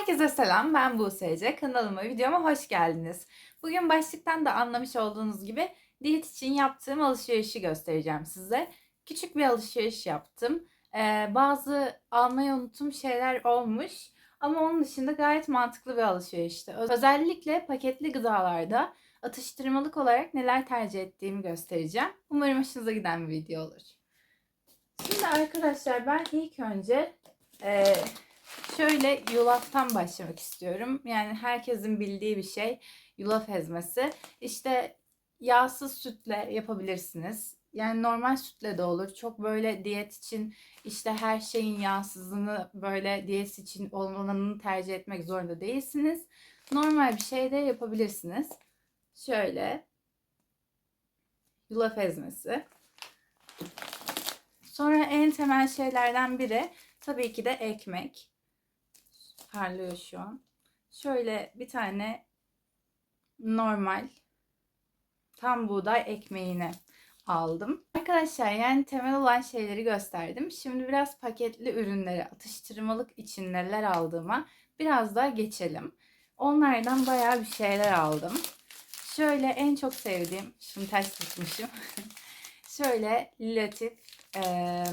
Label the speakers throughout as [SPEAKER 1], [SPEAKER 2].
[SPEAKER 1] Herkese selam, ben Buse Kanalıma, videoma hoş geldiniz. Bugün başlıktan da anlamış olduğunuz gibi diyet için yaptığım alışverişi göstereceğim size. Küçük bir alışveriş yaptım. Ee, bazı almayı unuttuğum şeyler olmuş. Ama onun dışında gayet mantıklı bir alışverişti. Özellikle paketli gıdalarda atıştırmalık olarak neler tercih ettiğimi göstereceğim. Umarım hoşunuza giden bir video olur. Şimdi arkadaşlar ben ilk önce e, şöyle yulaftan başlamak istiyorum. Yani herkesin bildiği bir şey yulaf ezmesi. İşte yağsız sütle yapabilirsiniz. Yani normal sütle de olur. Çok böyle diyet için işte her şeyin yağsızını böyle diyet için olmalarını tercih etmek zorunda değilsiniz. Normal bir şey de yapabilirsiniz. Şöyle yulaf ezmesi. Sonra en temel şeylerden biri tabii ki de ekmek. Parlıyor şu an. Şöyle bir tane normal tam buğday ekmeğini aldım. Arkadaşlar yani temel olan şeyleri gösterdim. Şimdi biraz paketli ürünleri atıştırmalık için neler aldığıma biraz daha geçelim. Onlardan bayağı bir şeyler aldım. Şöyle en çok sevdiğim, şimdi ters tutmuşum. Şöyle Latif e,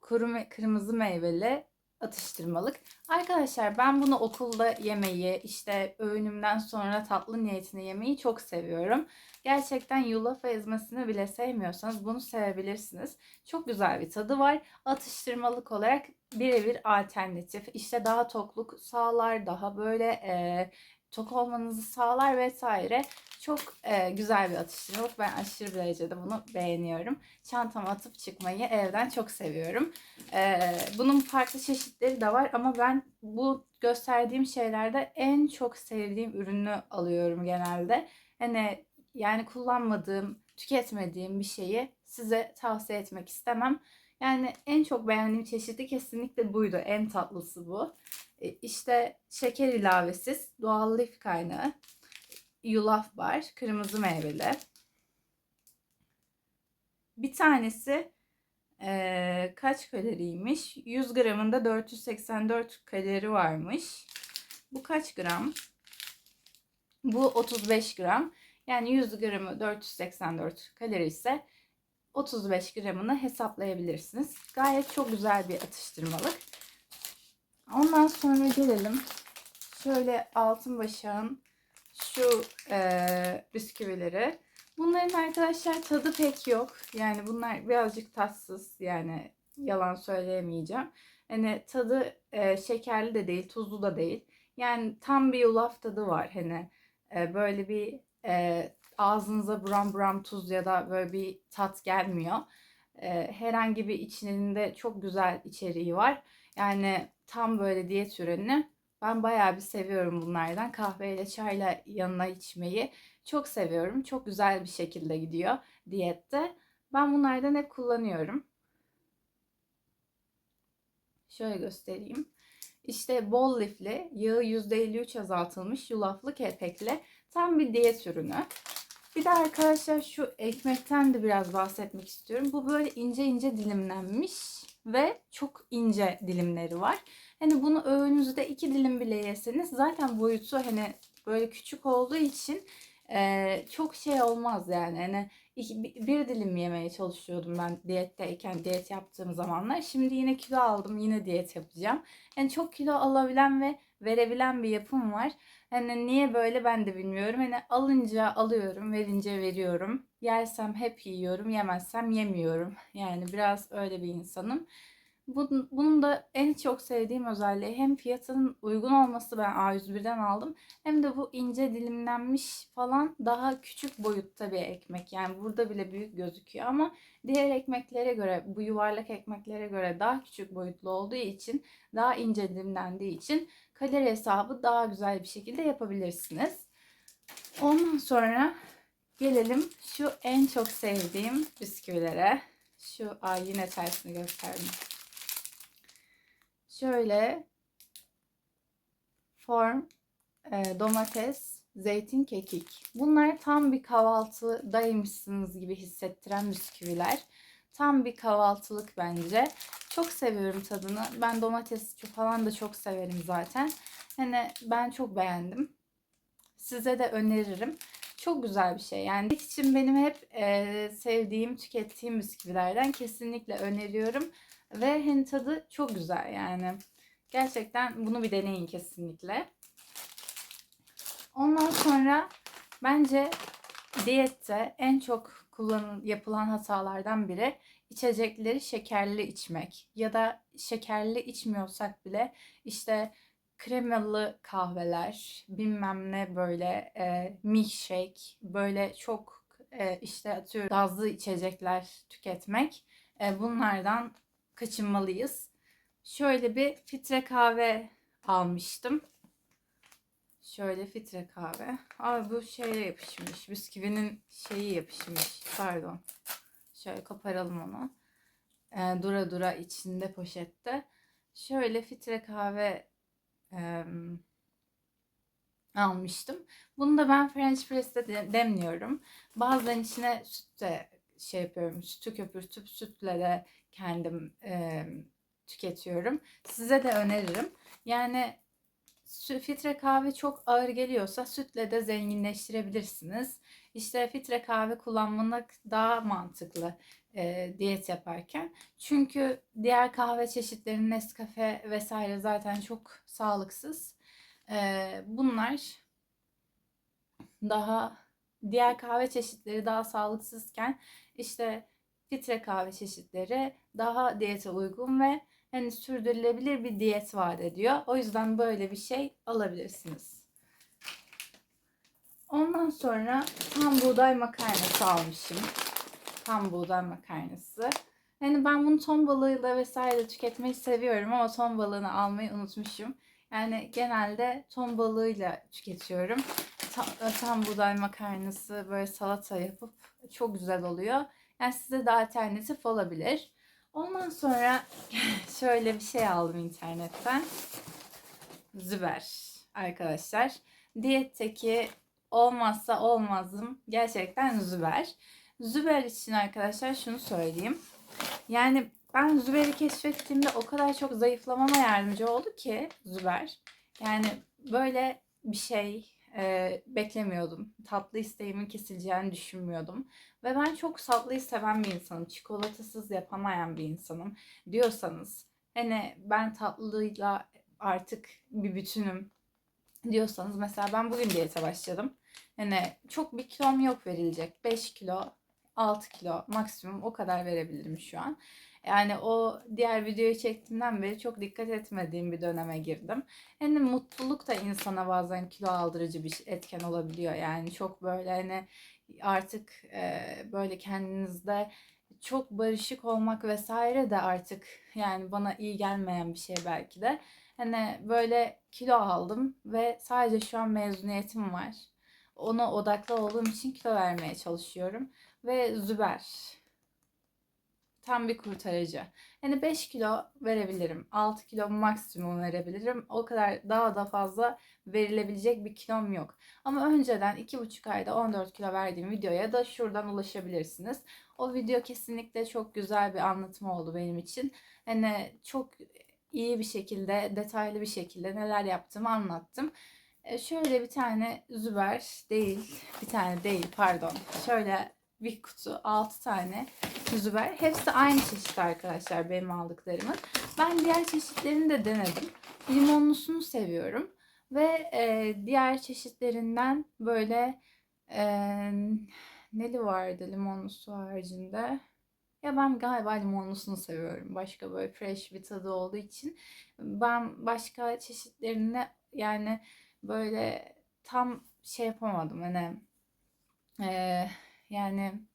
[SPEAKER 1] kuru me- kırmızı meyveli atıştırmalık. Arkadaşlar ben bunu okulda yemeyi, işte öğünümden sonra tatlı niyetine yemeyi çok seviyorum. Gerçekten yulaf ezmesini bile sevmiyorsanız bunu sevebilirsiniz. Çok güzel bir tadı var. Atıştırmalık olarak birebir alternatif. İşte daha tokluk sağlar, daha böyle e, tok olmanızı sağlar vesaire. Çok e, güzel bir atıştırmalık. Ben aşırı derecede bunu beğeniyorum. Çantama atıp çıkmayı evden çok seviyorum. E, bunun farklı çeşitleri de var ama ben bu gösterdiğim şeylerde en çok sevdiğim ürünü alıyorum genelde. Hani yani kullanmadığım, tüketmediğim bir şeyi size tavsiye etmek istemem. Yani en çok beğendiğim çeşidi kesinlikle buydu. En tatlısı bu. E, İşte şeker ilavesiz doğal lif kaynağı yulaf var. Kırmızı meyveli. Bir tanesi eee, kaç kaloriymiş? 100 gramında 484 kalori varmış. Bu kaç gram? Bu 35 gram. Yani 100 gramı 484 kalori ise 35 gramını hesaplayabilirsiniz. Gayet çok güzel bir atıştırmalık. Ondan sonra gelelim. Şöyle altın başağın şu e, bisküvileri. Bunların arkadaşlar tadı pek yok. Yani bunlar birazcık tatsız. Yani yalan söyleyemeyeceğim. Hani tadı e, şekerli de değil, tuzlu da değil. Yani tam bir yulaf tadı var. Hani e, böyle bir e, ağzınıza buram buram tuz ya da böyle bir tat gelmiyor. E, herhangi bir içinde çok güzel içeriği var. Yani tam böyle diyet ürünü. Ben bayağı bir seviyorum bunlardan. Kahveyle çayla yanına içmeyi çok seviyorum. Çok güzel bir şekilde gidiyor diyette. Ben bunlardan hep kullanıyorum. Şöyle göstereyim. İşte bol lifli, yağı %53 azaltılmış yulaflı kepekli tam bir diyet ürünü. Bir de arkadaşlar şu ekmekten de biraz bahsetmek istiyorum. Bu böyle ince ince dilimlenmiş ve çok ince dilimleri var. Hani bunu öğünüzde iki dilim bile yeseniz zaten boyutu hani böyle küçük olduğu için e, çok şey olmaz yani. Hani iki, bir dilim yemeye çalışıyordum ben diyetteyken, diyet yaptığım zamanlar. Şimdi yine kilo aldım, yine diyet yapacağım. Yani çok kilo alabilen ve verebilen bir yapım var. Hani niye böyle ben de bilmiyorum. Hani alınca alıyorum, verince veriyorum. Yersem hep yiyorum, yemezsem yemiyorum. Yani biraz öyle bir insanım. Bunun, da en çok sevdiğim özelliği hem fiyatının uygun olması ben A101'den aldım hem de bu ince dilimlenmiş falan daha küçük boyutta bir ekmek. Yani burada bile büyük gözüküyor ama diğer ekmeklere göre bu yuvarlak ekmeklere göre daha küçük boyutlu olduğu için daha ince dilimlendiği için kalori hesabı daha güzel bir şekilde yapabilirsiniz. Ondan sonra gelelim şu en çok sevdiğim bisküvilere. Şu ay yine tersini gösterdim. Şöyle form, e, domates, zeytin, kekik. Bunlar tam bir kahvaltıdaymışsınız gibi hissettiren bisküviler. Tam bir kahvaltılık bence. Çok seviyorum tadını. Ben domates falan da çok severim zaten. Hani ben çok beğendim. Size de öneririm. Çok güzel bir şey. Yani için benim hep e, sevdiğim, tükettiğim bisküvilerden kesinlikle öneriyorum. Ve hani tadı çok güzel yani. Gerçekten bunu bir deneyin kesinlikle. Ondan sonra bence diyette en çok kullanıl yapılan hatalardan biri içecekleri şekerli içmek ya da şekerli içmiyorsak bile işte kremalı kahveler, bilmem ne böyle e, milkshake, böyle çok e, işte atıyorum gazlı içecekler tüketmek. E, bunlardan kaçınmalıyız. Şöyle bir filtre kahve almıştım. Şöyle filtre kahve. Abi bu şeye yapışmış. Bisküvinin şeyi yapışmış. Pardon. Şöyle koparalım onu. E, dura dura içinde poşette. Şöyle filtre kahve e, almıştım. Bunu da ben French press'te de- demliyorum. Bazen içine süt de şey yapıyorum. Sütü köpürtüp sütle de kendim e, tüketiyorum. Size de öneririm. Yani filtre kahve çok ağır geliyorsa sütle de zenginleştirebilirsiniz. İşte filtre kahve kullanmak daha mantıklı e, diyet yaparken. Çünkü diğer kahve çeşitleri Nescafe vesaire zaten çok sağlıksız. E, bunlar daha diğer kahve çeşitleri daha sağlıksızken işte filtre kahve çeşitleri daha diyete uygun ve hani sürdürülebilir bir diyet vaat ediyor. O yüzden böyle bir şey alabilirsiniz. Ondan sonra tam buğday makarnası almışım. Tam buğday makarnası. Yani ben bunu ton balığıyla vesaire tüketmeyi seviyorum ama ton balığını almayı unutmuşum. Yani genelde ton balığıyla tüketiyorum. Tam, tam buğday makarnası böyle salata yapıp çok güzel oluyor. Yani size de alternatif olabilir. Ondan sonra şöyle bir şey aldım internetten. Züber arkadaşlar. Diyetteki olmazsa olmazım gerçekten Züber. Züber için arkadaşlar şunu söyleyeyim. Yani ben Züber'i keşfettiğimde o kadar çok zayıflamama yardımcı oldu ki Züber. Yani böyle bir şey e, beklemiyordum. Tatlı isteğimin kesileceğini düşünmüyordum. Ve ben çok tatlıyı seven bir insanım. Çikolatasız yapamayan bir insanım diyorsanız hani ben tatlıyla artık bir bütünüm diyorsanız mesela ben bugün diyete başladım. Hani çok bir kilom yok verilecek. 5 kilo, 6 kilo maksimum o kadar verebilirim şu an. Yani o diğer videoyu çektiğimden beri çok dikkat etmediğim bir döneme girdim. Yani mutluluk da insana bazen kilo aldırıcı bir etken olabiliyor. Yani çok böyle hani artık e, böyle kendinizde çok barışık olmak vesaire de artık yani bana iyi gelmeyen bir şey belki de. Hani böyle kilo aldım ve sadece şu an mezuniyetim var. Ona odaklı olduğum için kilo vermeye çalışıyorum. Ve Züber tam bir kurtarıcı. Yani 5 kilo verebilirim. 6 kilo maksimum verebilirim. O kadar daha da fazla verilebilecek bir kilom yok. Ama önceden 2,5 ayda 14 kilo verdiğim videoya da şuradan ulaşabilirsiniz. O video kesinlikle çok güzel bir anlatım oldu benim için. Hani çok iyi bir şekilde, detaylı bir şekilde neler yaptığımı anlattım. E, şöyle bir tane Züber değil, bir tane değil pardon. Şöyle bir kutu 6 tane Züber. Hepsi aynı çeşit arkadaşlar benim aldıklarımın. Ben diğer çeşitlerini de denedim. Limonlusunu seviyorum. Ve e, diğer çeşitlerinden böyle e, neli vardı limonlusu haricinde. Ya ben galiba limonlusunu seviyorum. Başka böyle fresh bir tadı olduğu için. Ben başka çeşitlerini yani böyle tam şey yapamadım. Hani e, yani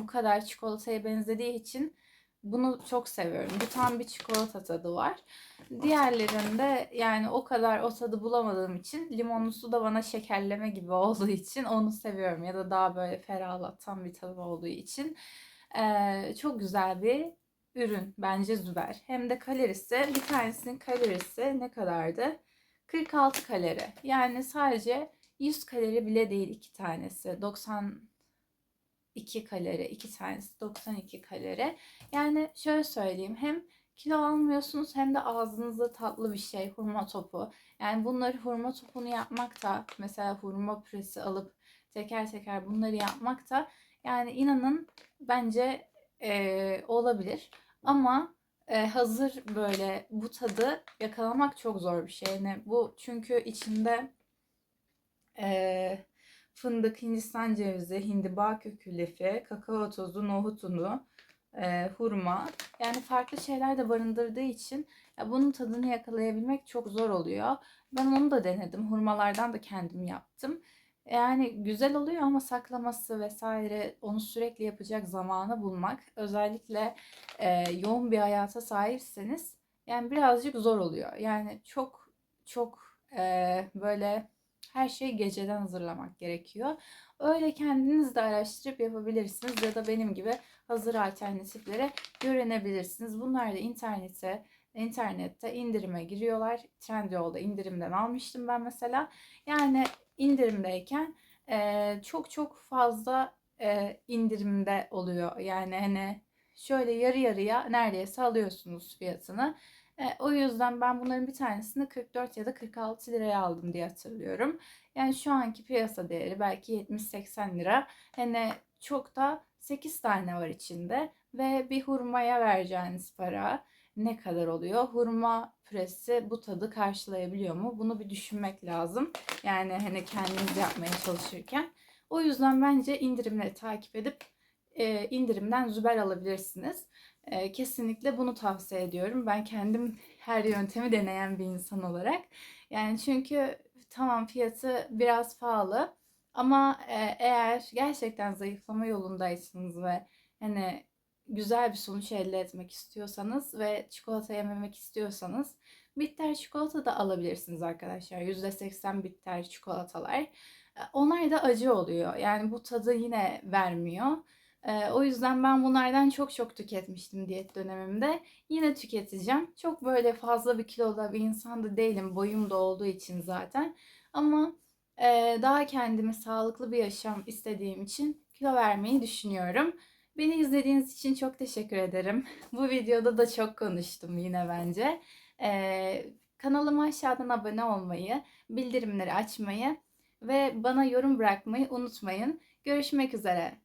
[SPEAKER 1] bu kadar çikolataya benzediği için bunu çok seviyorum. Bu tam bir çikolata tadı var. Diğerlerinde yani o kadar o tadı bulamadığım için limonlusu da bana şekerleme gibi olduğu için onu seviyorum. Ya da daha böyle ferahlatan bir tadı olduğu için. Ee, çok güzel bir ürün bence Züber. Hem de kalorisi bir tanesinin kalorisi ne kadardı? 46 kalori. Yani sadece 100 kalori bile değil iki tanesi. 90 2 kalori, iki tanesi 92 kalori. Yani şöyle söyleyeyim hem kilo almıyorsunuz hem de ağzınızda tatlı bir şey hurma topu. Yani bunları hurma topunu yapmak da mesela hurma püresi alıp teker teker bunları yapmak da yani inanın bence eee, olabilir. Ama e, hazır böyle bu tadı yakalamak çok zor bir şey. Yani bu çünkü içinde e, fındık, hindistan cevizi, hindiba kökü lifi, kakao tozu, nohut unu, e, hurma yani farklı şeyler de barındırdığı için ya bunun tadını yakalayabilmek çok zor oluyor. Ben onu da denedim. Hurmalardan da kendim yaptım. Yani güzel oluyor ama saklaması vesaire onu sürekli yapacak zamanı bulmak özellikle e, yoğun bir hayata sahipseniz yani birazcık zor oluyor. Yani çok çok e, böyle her şeyi geceden hazırlamak gerekiyor. Öyle kendiniz de araştırıp yapabilirsiniz ya da benim gibi hazır alternatiflere yönelebilirsiniz. Bunlar da internete internette indirime giriyorlar. Trendyol'da indirimden almıştım ben mesela. Yani indirimdeyken e, çok çok fazla e, indirimde oluyor. Yani hani şöyle yarı yarıya neredeyse alıyorsunuz fiyatını. E, o yüzden ben bunların bir tanesini 44 ya da 46 liraya aldım diye hatırlıyorum. Yani şu anki piyasa değeri belki 70-80 lira. Hani çok da 8 tane var içinde ve bir hurmaya vereceğiniz para ne kadar oluyor? Hurma püresi bu tadı karşılayabiliyor mu? Bunu bir düşünmek lazım. Yani hani kendiniz yapmaya çalışırken. O yüzden bence indirimleri takip edip e, indirimden züber alabilirsiniz. E, kesinlikle bunu tavsiye ediyorum. Ben kendim her yöntemi deneyen bir insan olarak. Yani çünkü tamam fiyatı biraz pahalı ama e, eğer gerçekten zayıflama yolundaysanız ve hani güzel bir sonuç elde etmek istiyorsanız ve çikolata yememek istiyorsanız bitter çikolata da alabilirsiniz arkadaşlar. %80 bitter çikolatalar. E, Onlar da acı oluyor. Yani bu tadı yine vermiyor. Ee, o yüzden ben bunlardan çok çok tüketmiştim diyet dönemimde. Yine tüketeceğim. Çok böyle fazla bir kiloda bir insan da değilim. Boyum da olduğu için zaten. Ama e, daha kendimi sağlıklı bir yaşam istediğim için kilo vermeyi düşünüyorum. Beni izlediğiniz için çok teşekkür ederim. Bu videoda da çok konuştum yine bence. Ee, kanalıma aşağıdan abone olmayı, bildirimleri açmayı ve bana yorum bırakmayı unutmayın. Görüşmek üzere.